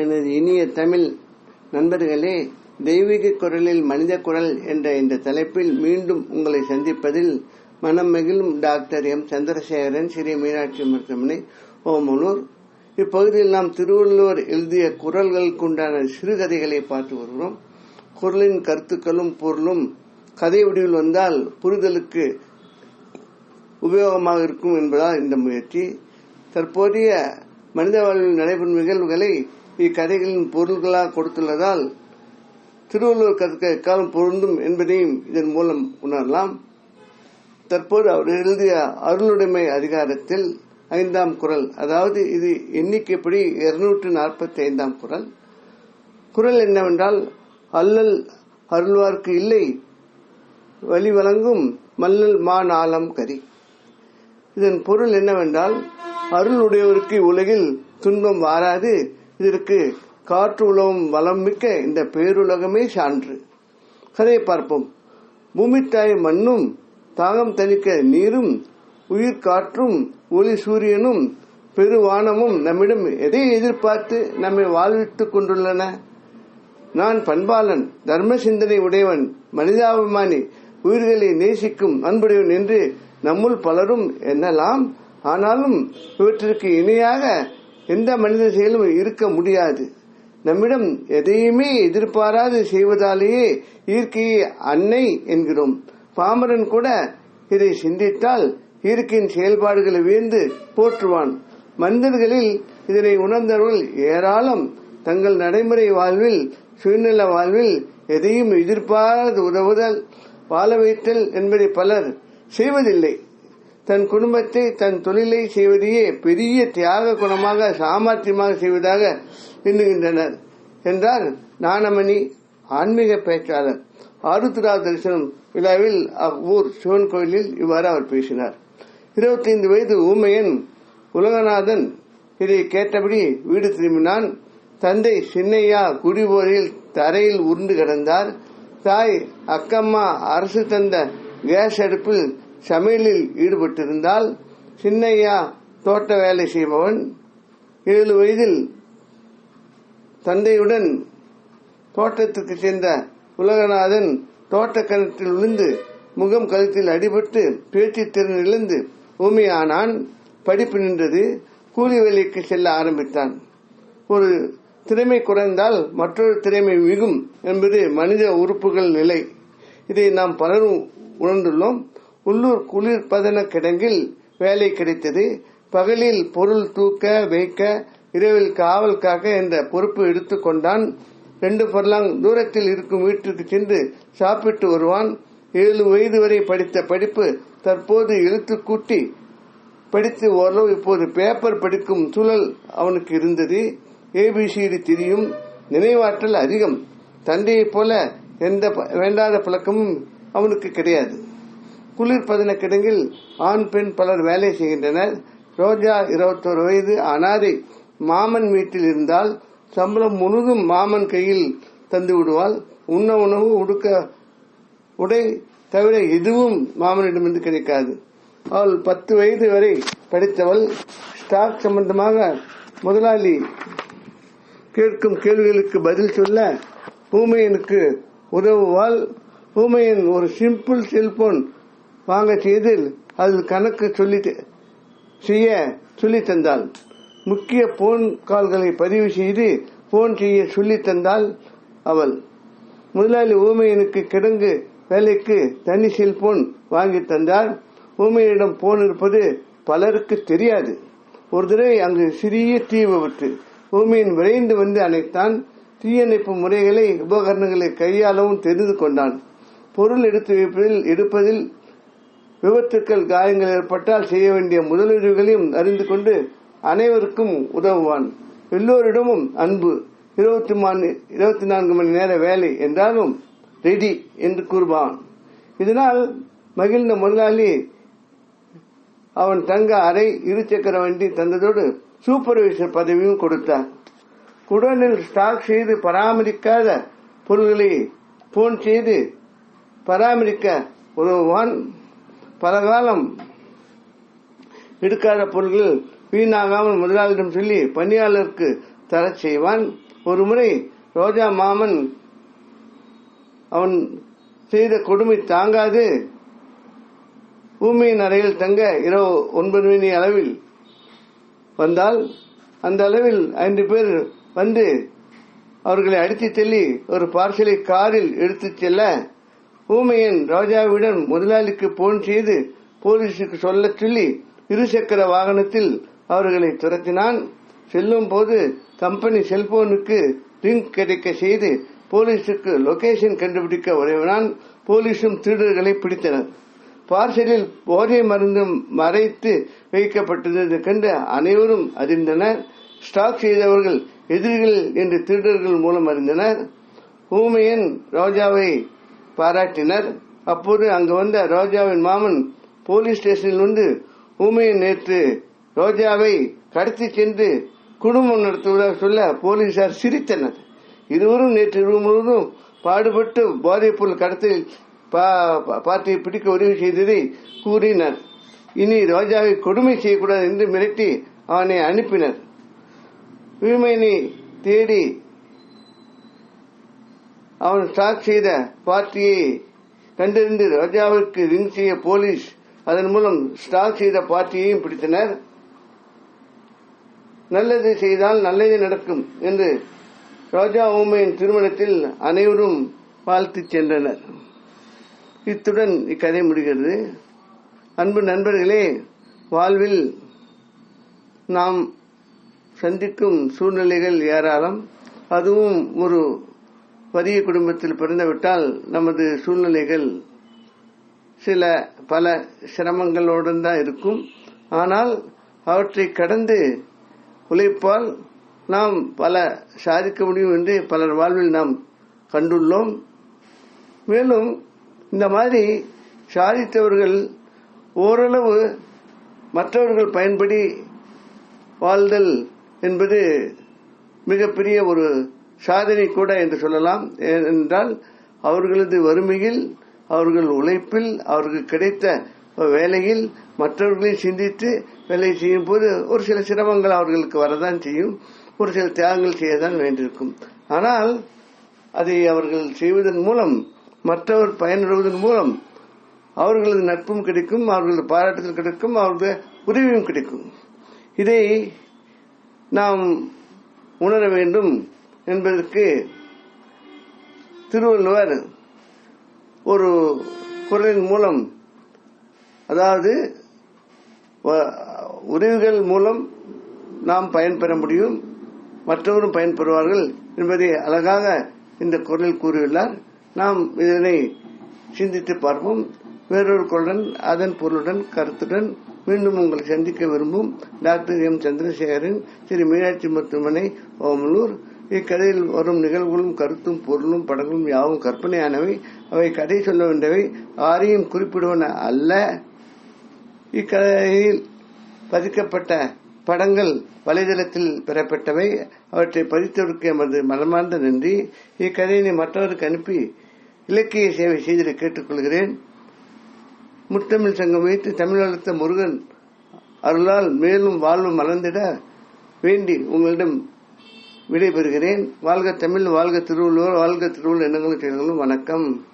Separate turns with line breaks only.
எனது இனிய தமிழ் நண்பர்களே தெய்வீக குரலில் மனித குரல் என்ற இந்த தலைப்பில் மீண்டும் உங்களை சந்திப்பதில் மனம் மகிழும் டாக்டர் எம். சந்திரசேகரன் ஸ்ரீ மீனாட்சி மருத்துவமனை ஓமனூர். இப்பகுதியில் நாம் திருவள்ளுவர் எழுதிய குரல்களுக்குண்டான சிறுகதைகளை பார்த்து வருகிறோம். குரலின் கருத்துக்களும் பொருளும் கதை வடிவில் வந்தால் புரிதலுக்கு உபயோகமாக இருக்கும் என்பதால் இந்த முயற்சி. தற்போதைய மனித வாழ்வில் நடைபெறும் நிகழ்வுகளை இக்கதைகளின் பொருள்களாக கொடுத்துள்ளதால் திருவள்ளுவர் கற்க எக்காலம் பொருந்தும் என்பதையும் இதன் மூலம் உணரலாம். தற்போது அவர் எழுதிய அருளுடைமை அதிகாரத்தில் ஐந்தாம் குரல் அதாவது இது எண்ணிக்கைப்படி இருநூற்று நாற்பத்தி ஐந்தாம் குரல். குரல் என்னவென்றால் அல்லல் அருள்வார்க்கு இல்லை வழி வழங்கும் மல்லல் மா நாளம் கரி. இதன் பொருள் என்னவென்றால் அருள் உடையவருக்கு உலகில் துன்பம் வாராது இதற்கு காற்று உலகம் வளம் மிக்க இந்த பேருலகமே சான்று. கதையை பார்ப்போம். பூமித்தாய் மண்ணும் தாகம் தணிக்க நீரும் உயிர் காற்றும் ஒளி சூரியனும் பெருவானமும் நம்மிடம் எதை எதிர்பார்த்து நம்மை வாழ்வித்துக் கொண்டுள்ளன? நான் பண்பாளன் தர்ம சிந்தனை உடையவன் மனிதாபிமானி உயிர்களை நேசிக்கும் அன்புடையவன் என்று நம்முள் பலரும் எண்ணலாம். ஆனாலும் இவற்றிற்கு இணையாக எந்த மனித செயலும் இருக்க முடியாது. நம்மிடம் எதையுமே எதிர்பாராது செய்வதாலேயே இயற்கையை அன்னை என்கிறோம். பாமரன் கூட இதை சிந்தித்தால் இயற்கையின் செயல்பாடுகளை வியந்து போற்றுவான். மனிதர்களில் இதனை உணர்ந்தவர்கள் ஏராளம். தங்கள் நடைமுறை வாழ்வில் சுயநல வாழ்வில் எதையும் எதிர்பாராது உதவுதல் வாழ வைத்தல் என்பதை பலர் செய்வதில்லை. தன் குடும்பத்தை தன் தொழிலை செய்வதையே பெரிய தியாக குணமாக சாமர்த்தியமாக செய்வதாக எண்ணுகின்றனர். என்றார் ஞானமணி ஆன்மீக பேச்சாளர். ஆருத்ரா தரிசனம் விழாவில் அவ்வூர் சிவன் கோயிலில் இவ்வாறு அவர் பேசினார். இருபத்தைந்து வயது ஊமையன் உலகநாதன் இதை கேட்டபடி வீடு திரும்பினான். தந்தை சின்னையா குடிபோரில் தரையில் உருண்டு கிடந்தார். தாய் அக்கம்மா அரசு தந்த கேஸ் அடுப்பில் சமையலில் ஈடுபட்டிருந்தால் சின்னையா தோட்ட வேலை செய்பவன் ஏழு வயதில் தந்தையுடன் தோட்டத்திற்கு சேர்ந்த உலகநாதன் தோட்ட கிணற்றில் விழுந்து முகம் கழுத்தில் அடிபட்டு பேச்சு திறன் இழந்து ஊமையானான். படிப்பு நின்றது. கூலி வேலைக்கு செல்ல ஆரம்பித்தான். ஒரு திறமை குறைந்தால் மற்றொரு திறமை மிகும் என்பது மனித உறுப்புகள் நிலை. இதை நாம் பலரும் உணர்ந்துள்ளோம். உள்ளூர் குளிர் பதன கிடங்கில் வேலை கிடைத்தது. பகலில் பொருள் தூக்க வைக்க இரவில் காவல் காக்க என்ற பொறுப்பு எடுத்துக்கொண்டான் ரெண்டு பர்லாங் தூரத்தில் இருக்கும் வீட்டிற்கு சென்று சாப்பிட்டு வருவான். ஏழு வயது வரை படித்த படிப்பு தற்போது எழுத்து கூட்டி படித்து ஓரளவு இப்போது பேப்பர் படிக்கும் சூழல் அவனுக்கு இருந்தது. ஏபிசிடி தெரியும். நினைவாற்றல் அதிகம். தந்தையைப் போல எந்த வேண்டாத பழக்கமும் அவனுக்கு கிடையாது. குளிர்பதன கிடங்கில் ஆண் பெண் பலர் வேலை செய்கின்றனர். ரோஜா இருபத்தோரு வயது அனாதை மாமன் வீட்டில் இருந்தால் சம்பளம் முழுதும் மாமன் கையில் தந்து விடுவாள். உண்ண உணவு உடுக்க உடை தவிர எதுவும் மாமனிடமிருந்து கிடைக்காது. அவள் பத்து வயது வரை படித்தவள். ஸ்டாக் சம்பந்தமாக முதலாளி கேட்கும் கேள்விகளுக்கு பதில் சொல்ல பூமையனுக்கு உதவுவாள். பூமையன் ஒரு சிம்பிள் செல்போன் வாங்க செய்தில் அதில் கணக்கு சொல்லி செய்ய சொல்லி தந்தாள். முக்கிய போன் கால்களை பதிவு செய்து போன் செய்ய சொல்லி தந்தாள் அவள். முதலாளி ஊமையனுக்கு கிடங்கு வேலைக்கு தனி செல்போன் வாங்கி தந்தார். ஊமையனிடம் போன் இருப்பது பலருக்கு தெரியாது. ஒரு தடவை அங்கு சிறிய தீ விபத்து ஊமையன் விரைந்து வந்து அணைத்தான். தீயணைப்பு முறைகளை உபகரணங்களை கையாளவும் தெரிந்து கொண்டான். பொருள் எடுத்து வைப்பதில் எடுப்பதில் விபத்துக்கள் காயங்கள் ஏற்பட்டால் செய்ய வேண்டிய முதலுதவிகளையும் அறிந்து கொண்டு அனைவருக்கும் உதவுவான். எல்லோரிடமும் அன்பு. இருபத்தி இருபத்தி நான்கு மணி நேர வேலை என்றாலும் ரெடி என்று கூறுவான். இதனால் மகிழ்ந்த முதலாளி அவன் தங்க அறை இருசக்கர வண்டி தந்ததோடு சூப்பர்வைசர் பதவியும் கொடுத்தார். குடோனில் ஸ்டாக் செய்து பராமரிக்காத பொருள்களை போன் செய்து பராமரிக்க உதவுவான். பலகாலம் எடுக்காத பொருட்கள் வீணாகாமல் முதலாளியிடம் சொல்லி பணியாளருக்கு தரச் செய்வான். ஒருமுறை ரோஜா மாமன் அவன் செய்த கொடுமை தாங்காது. பூமியின் அறையில் தங்க இரவு ஒன்பது மணி அளவில் வந்தால் அந்த அளவில் ஐந்து பேர் வந்து அவர்களை அடித்து தள்ளி ஒரு பார்சலை காரில் எடுத்துச் செல்ல ஊமையன் ரோஜாவிடம் முதலாளிக்கு போன் செய்து போலீசுக்கு சொல்லச் சொல்லி இருசக்கர வாகனத்தில் அவர்களை துரத்தினான். செல்லும் போது கம்பெனி செல்போனுக்கு லிங்க் கிடைக்க செய்து போலீசுக்கு லொகேஷன் கண்டுபிடிக்க உதவினான். போலீசும் திருடர்களை பிடித்தனர். பார்சலில் போதை மருந்து மறைத்து வைக்கப்பட்டிருந்தது கண்டு அனைவரும் அறிந்தனர் ஸ்டாக் செய்தவர்கள் எதிரிகள் என்று திருடர்கள் மூலம் அறிந்தனர். ஊமையன் ரோஜாவை பாராட்டினர். அப்போது அங்கு வந்த ரோஜாவின் மாமன் போலீஸ் ஸ்டேஷனில் வந்து ஊமையன் நேற்று ரோஜாவை கடத்தி சென்று குடும்பம் நடத்துவதாக சொல்ல போலீசார் சிரித்தனர். இருவரும் நேற்று இரவு முழுவதும் பாடுபட்டு போதைப்பொருள் கடத்தல் பார்ட்டியை பிடிக்க உதவி செய்ததை கூறினர். இனி ரோஜாவை கொடுமை செய்யக்கூடாது என்று மிரட்டி அவனை அனுப்பினர். வீமையனை தேடி அவன் ஸ்டார்ட் செய்த பார்ட்டியை கண்டறிந்து ரோஜாவிற்கு ரிங் செய்ய போலீஸ் அதன் மூலம் ஸ்டார்ட் செய்த பார்ட்டியையும் பிடித்தனர். நல்லது செய்தால் நல்லது நடக்கும் என்று ரோஜா ஊமையின் திருமணத்தில் அனைவரும் வாழ்த்து சென்றனர். இத்துடன் இக்கதை முடிகிறது. அன்பு நண்பர்களே வாழ்வில் நாம் சந்திக்கும் சூழ்நிலைகள் ஏராளம். அதுவும் ஒரு வறிய குடும்பத்தில் பிறந்துவிட்டால் நமது சூழ்நிலைகள் சில பல சிரமங்களோடு தான் இருக்கும். ஆனால் அவற்றை கடந்து உழைப்பால் நாம் பல சாதிக்க முடியும் என்று பலர் வாழ்வில் நாம் கண்டுள்ளோம். மேலும் இந்த மாதிரி சாதித்தவர்கள் ஓரளவு மற்றவர்கள் பயன்படி வாழ்தல் என்பது மிகப்பெரிய ஒரு சாதனை கூட என்று சொல்லலாம். ஏனென்றால் அவர்களது வறுமையில் அவர்கள் உழைப்பில் அவர்கள் கிடைத்த வேலையில் மற்றவர்களையும் சிந்தித்து வேலை செய்யும் போது ஒரு சில சிரமங்கள் அவர்களுக்கு வரதான் செய்யும். ஒரு சில தியாகங்கள் செய்யதான் வேண்டியிருக்கும். ஆனால் அதை அவர்கள் செய்வதன் மூலம் மற்றவர் பயனடைவதன் மூலம் அவர்களது நட்பும் கிடைக்கும் அவர்களது பாராட்டுதல் கிடைக்கும் அவர்களது உதவியும் கிடைக்கும். இதை நாம் உணர வேண்டும். என்பதற்கு திருவள்ளுவர் ஒரு குரலின் மூலம் அதாவது உதவிகள் மூலம் நாம் பயன்பெற முடியும் மற்றவரும் பயன்பெறுவார்கள் என்பதை அழகாக இந்த குரலில் கூறியுள்ளார். நாம் இதனை சிந்தித்து பார்ப்போம். வேறொரு குரலுடன் அதன் பொருளுடன் கருத்துடன் மீண்டும் உங்களை சந்திக்க விரும்பும் டாக்டர் எம். சந்திரசேகரன் ஸ்ரீ மீனாட்சி மருத்துவமனை ஓமலூர் இக்கதையில் வரும் நிகழ்வுகளும் கருத்தும் பொருளும் படங்களும் யாவும் கற்பனையானவை. அவை கதை சொல்ல வேண்டவை ஆரையும் குறிப்பிடுவன அல்ல. இக்கதையில் பதிக்கப்பட்ட படங்கள் வலைதளத்தில் பெறப்பட்டவை. அவற்றை பதித்தவருக்கு எமது மனமார்ந்த நன்றி. இக்கதையினை மற்றவருக்கு அனுப்பி இலக்கிய சேவை செய்திட கேட்டுக்கொள்கிறேன். முத்தமிழ் சங்கம் வைத்து தமிழ் வளர்த்த முருகன் அருளால் மேலும் வாழ்வு மலர்ந்திட வேண்டி உங்களிடம் விடைபெறுகிறேன். வாழ்க தமிழ் வாழ்க திருவள்ளுவர் வாழ்க திருவள்ளுவர் எண்ணங்களும் செயல்களும் வணக்கம்.